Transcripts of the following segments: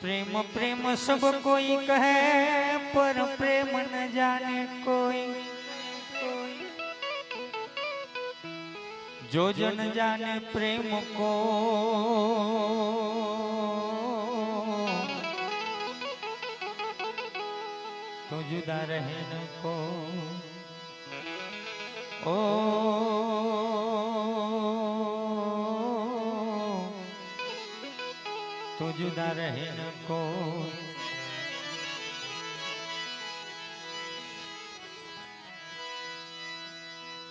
प्रेम प्रेम सब कोई कहे, पर प्रेम न जाने कोई। जो जन जाने प्रेम को तो जुदा रहे न को। ओ तो जुदा रहे न को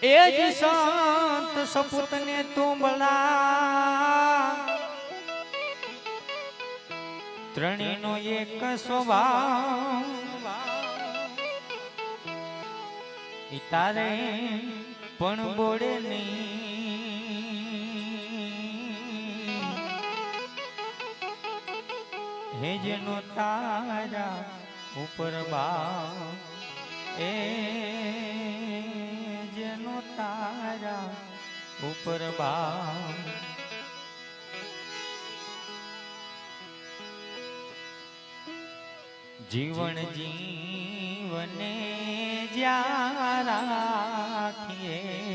એ જ સંત સપૂતને તુંબલા ત્રણેયનો એક સ્વભાવ ઈ તારે પણ બોડે નહીં હે જેનો તારા ઉપર બા એ જેનો તારા ઉપર બા જીવન જીવને જ્યાં રાખીએ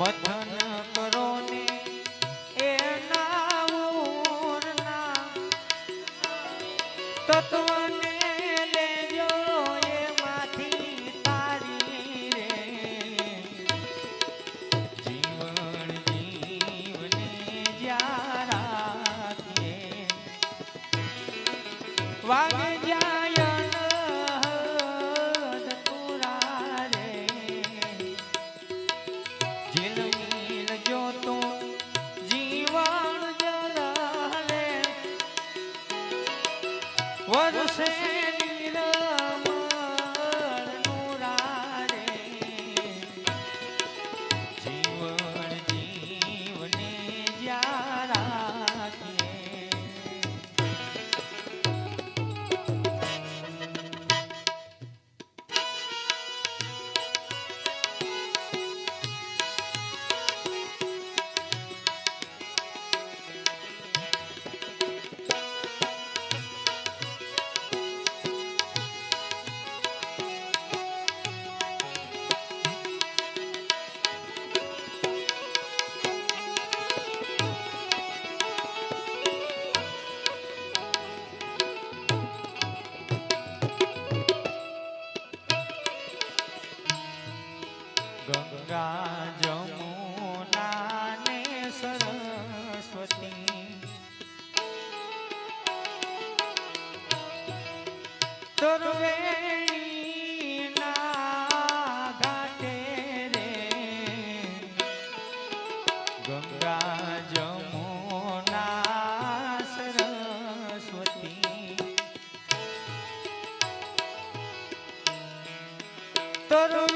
મથન કરો ને એના તત્વને तरू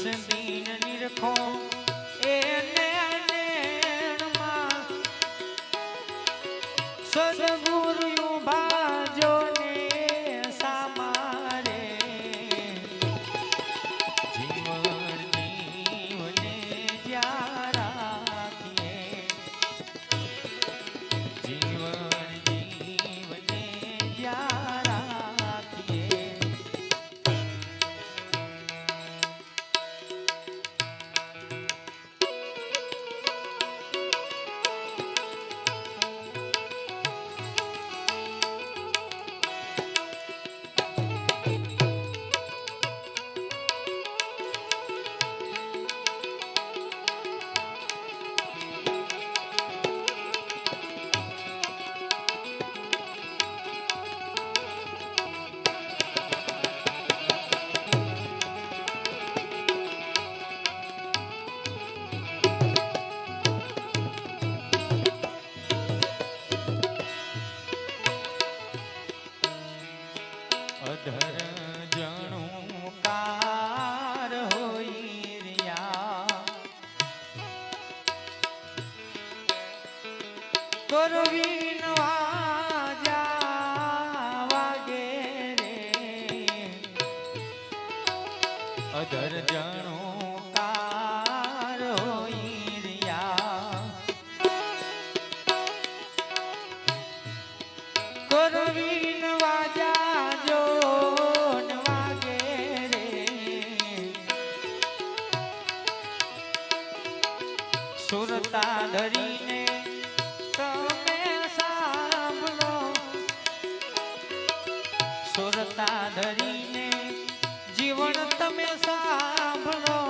Sabina Nirakon. સુરતા ધરીને તમે સાંભળો. સુરતા ધરીને જીવન તમે સાંભળો.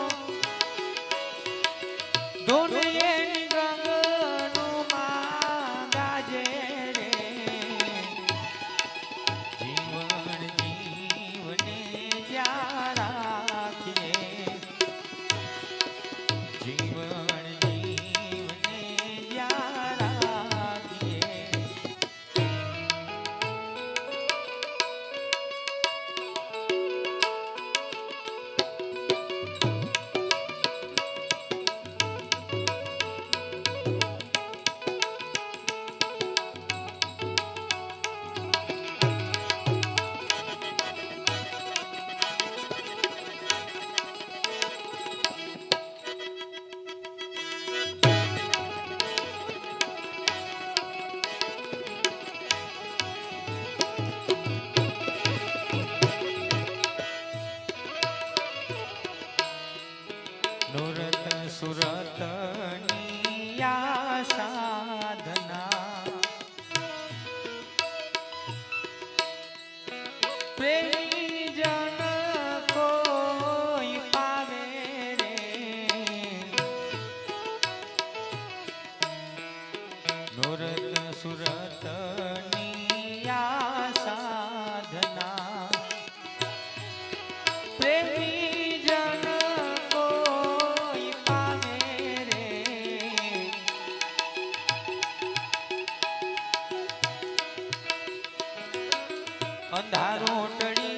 અંધારું ટળી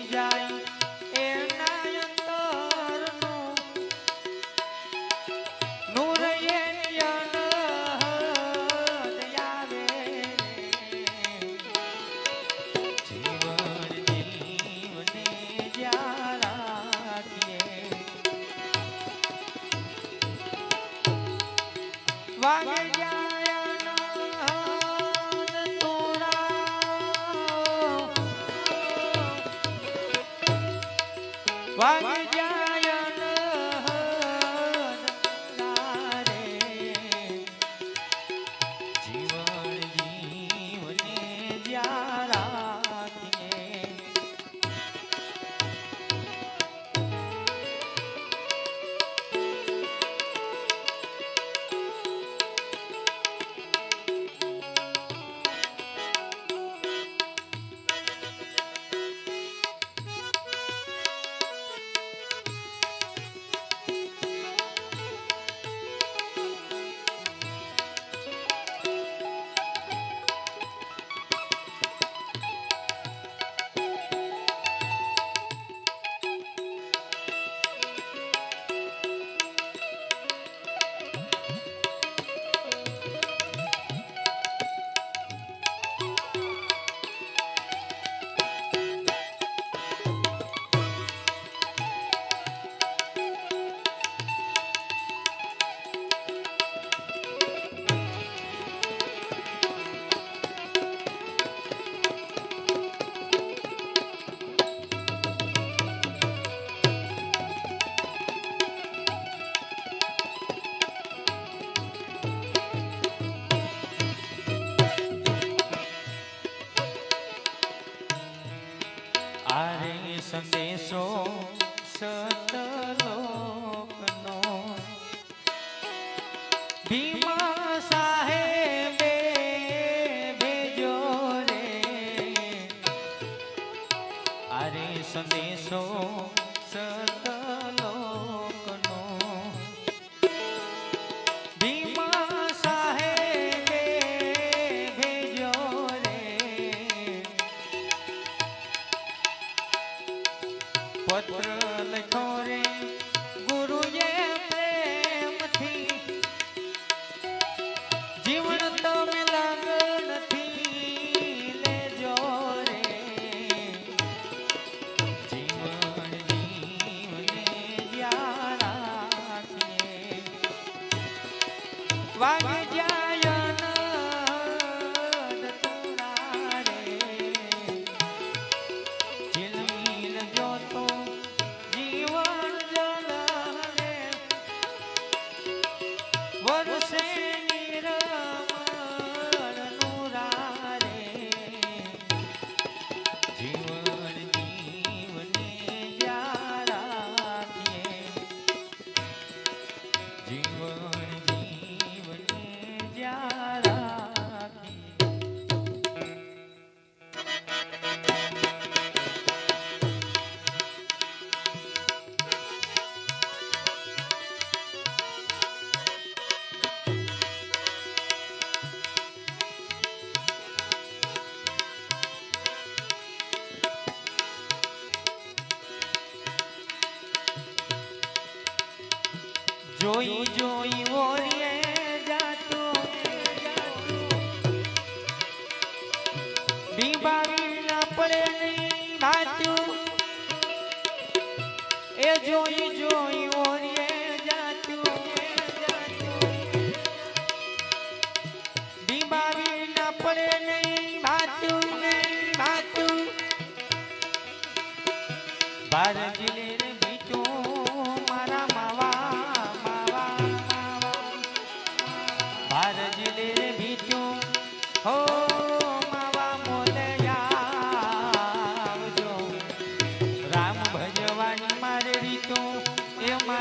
જોઈ. જોઈ ઓરે જાતું. બીમારી ના નહીં ભાતું નહીં ભાતું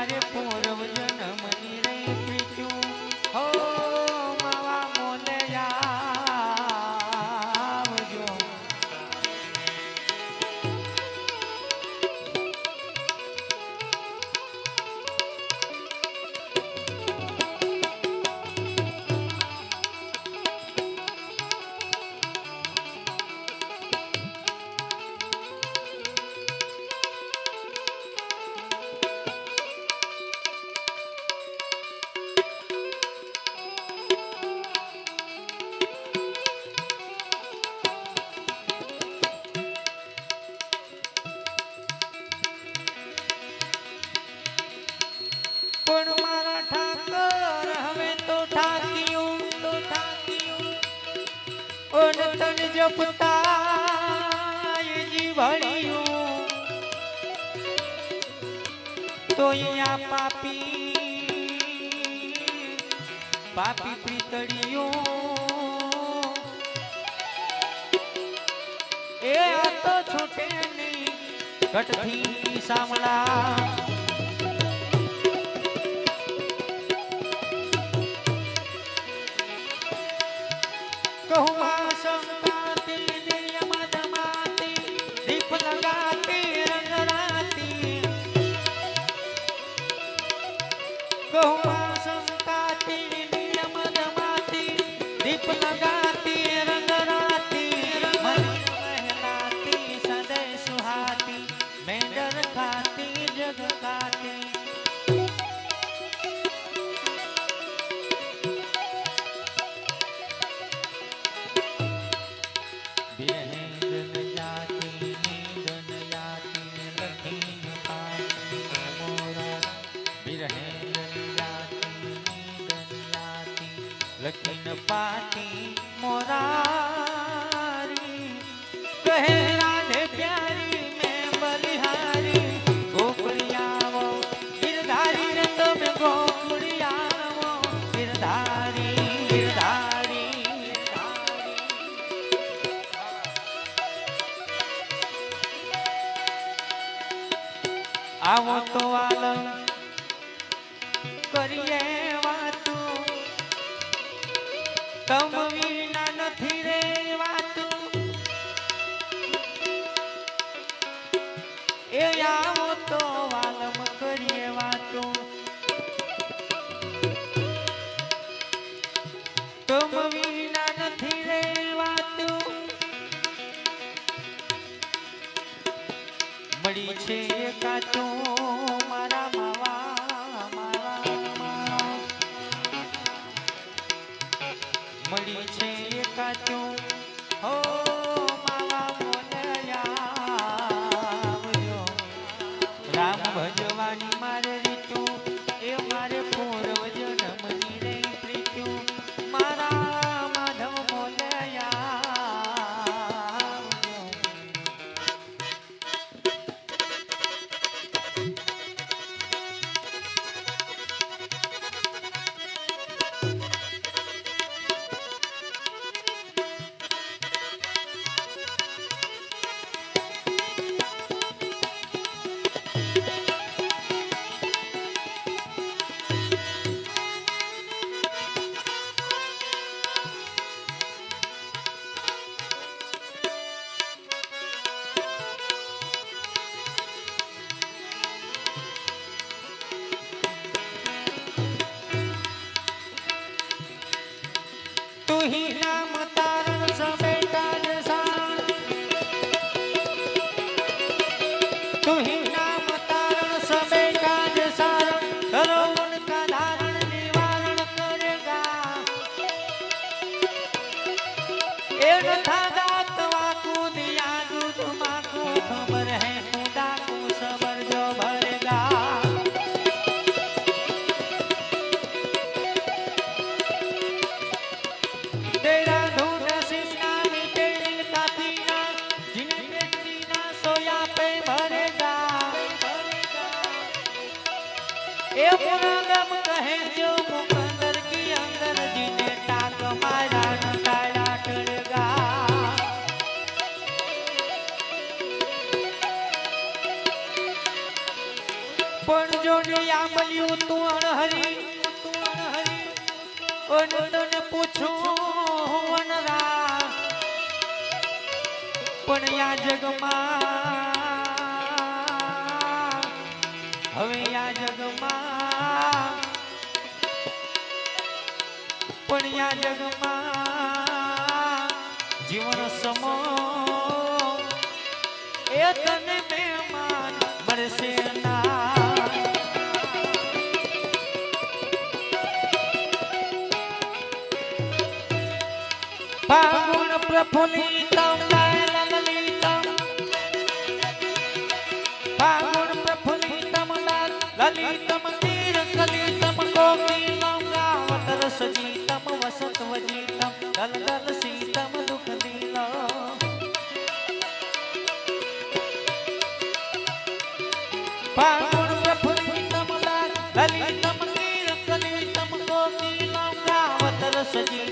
મારે પૂરવજન જોયા પાપી. પાપી પીતળીઓ. એ આ તો છોટે નહીં. ઘટથી સાંભળા. તું અણહરી અનંતને પૂછું અનરા પણ આ જગમાં? હવે આ જગમાં? પણ આ જગમાં? જીવન સમો એ તન ફાગુણ પ્રફુલ્લિત ફાગુણ પ્રફુલ્લિત લલિતમ તીર કલિતમ કોકિલમ રાવતર સજીતમ વસત વજીતમ દલદલ સીતમ દુઃખ દીલમ ફાગુણ પ્રફુલ્લિતમ લલિતમ તીર કલિતમ કોકિલમ રાવતર સજીતમ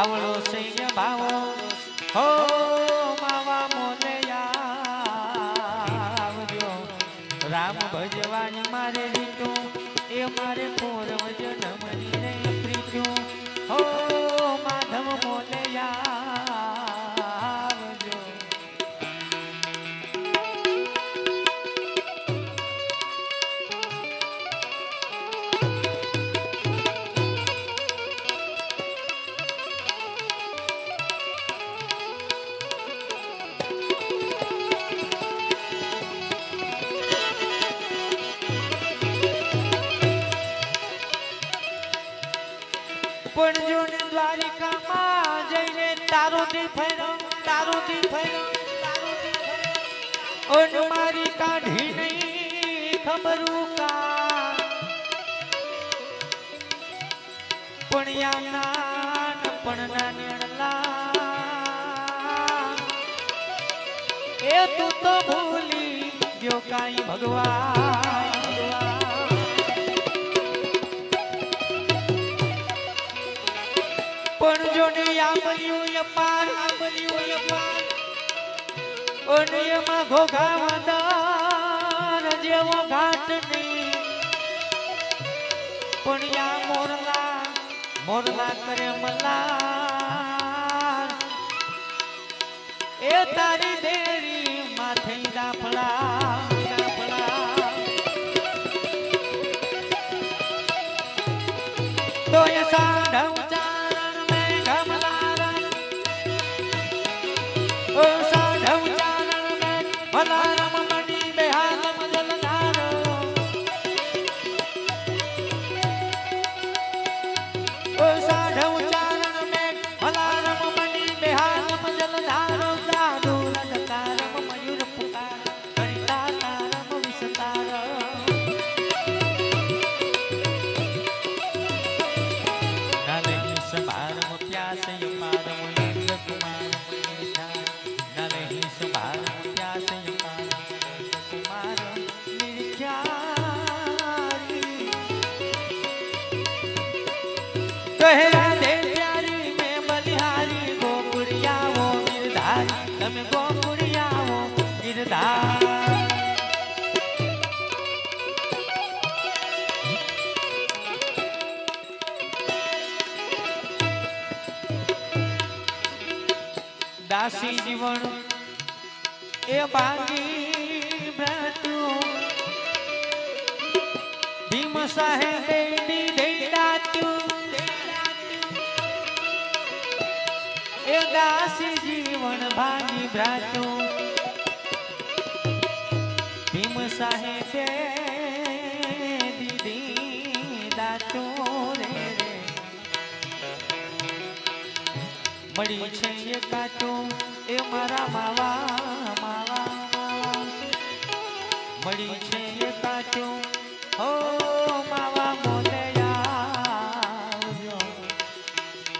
આવડો સૈન્ય ભાવો હો ઓન કાઢી નહીં ખબરું કા પણ યા નાન, પણ નાનલા એ તું ભૂલી ગયો કાઈ ભગવાન. પણ જો ને આંબલિયું અપાર આંબલિયું અપાર અને એમાં ઘોઘા વાદાર, જેવો ઘાટ નહીં. પણ યા મોરલા મોરલા કરે મલ્લાર એ તારી દેરી માથે દાફડા દાસી જીવન એ ભાગી ભ્રાતું. ભીમ સાહેબે એ દાસી જીવન ભાગી ભ્રાતું. ભીમ સાહેબે દીદી દાતું મળી છે એ કાચો, એ મારા માવા માવા. મળી છે એ કાચો, હો માવા મોલે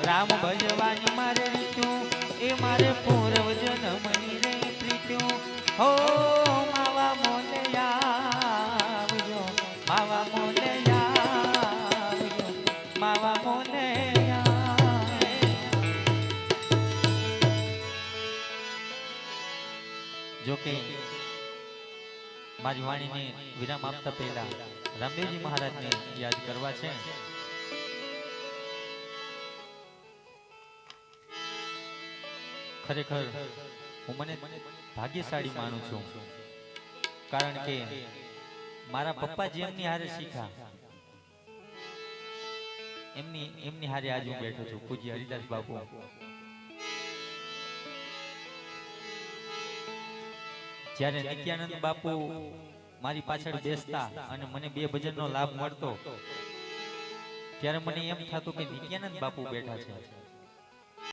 રામ ભજવાની મારે રીત્યું, એ મારે પૂર્વ જન્મની રે પ્રીત્યું હો મારી વાણીને વિરામ આપતા પહેલા રામદેવજી મહારાજને યાદ કરવા છે. ખરેખર હું મને ભાગ્યશાળી માનું છું. કારણ કે મારા પપ્પા જે એમની હારે શીખ્યા એમની એમની હારે આજે બેઠો છું. પૂજ્ય હરિદાસ બાપુ. જ્યારે નિત્યાનંદ બાપુ મારી પાછળ બેસતા અને મને બે ભજનનો લાભ મળતો, ત્યારે મને એમ થતું કે નિત્યાનંદ બાપુ બેઠા છે.